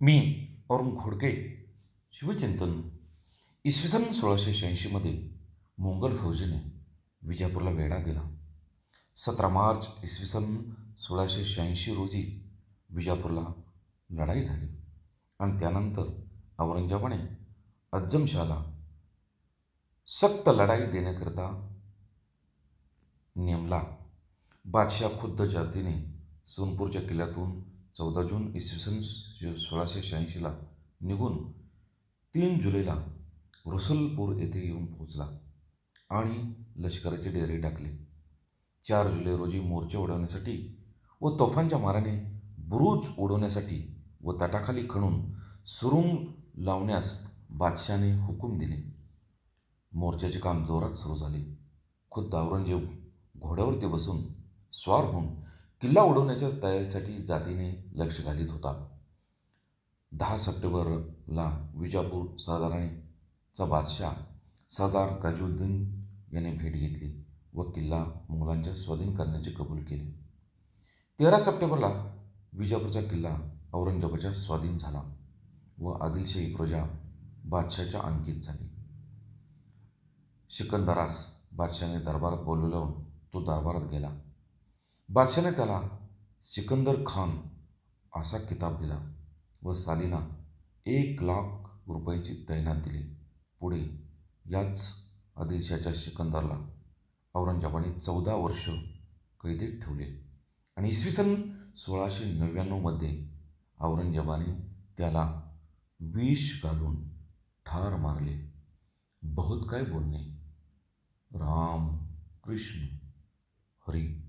मी अरुण घोडके शिवचिंतन इसवी सन सोळाशे शहाऐंशीमध्ये मोंगल फौजेने विजापूरला वेढा दिला. सतरा मार्च इसवी सन सोळाशे शहाऐंशी रोजी विजापूरला लढाई झाली आणि त्यानंतर औरंगजेबाने अज्जमशाला सक्त लढाई देण्याकरता नेमला. बादशाह खुद्द जातीने सोनपूरच्या किल्ल्यातून चौदा जून इसवी सन सोळाशे शहाऐंशीला निघून तीन जुलैला रसुलपूर येथे येऊन पोहोचला आणि लष्कराचे डेरे टाकले. चार जुलै रोजी मोर्चे उडवण्यासाठी व तोफांच्या माराने बुरुज उडवण्यासाठी व तटाखाली खणून सुरुंग लावण्यास बादशाने हुकूम दिले. मोर्चाचे काम जोरात सुरू झाले. खुद्द औरंगजेब घोड्यावरती बसून स्वार होऊन किल्ला उडवण्याच्या तयारीसाठी जातीने लक्ष घालीत होता. दहा सप्टेंबरला विजापूर सरदाराचा बादशाह सरदार काजुद्दीन याने भेट घेतली व किल्ला मुघलांच्या स्वाधीन करण्याचे कबूल केले. तेरा सप्टेंबरला विजापूरचा किल्ला औरंगजेबाच्या स्वाधीन झाला व आदिलशाही प्रजा बादशाहच्या अंकित झाली. सिकंदरास बादशाने दरबारात बोलवल्यावर तो दरबारात गेला. बादशाने त्याला सिकंदर खान असा किताब दिला व सालीना एक लाख रुपयांची तैनात दिली. पुढे याच आदिलशाच्या सिकंदरला औरंगजेबाने चौदा वर्ष कैदेत ठेवले आणि इसवी सन सोळाशे नव्याण्णवमध्ये औरंगजेबाने त्याला विष घालून ठार मारले. बहुत काय बोलणे? राम कृष्ण हरी.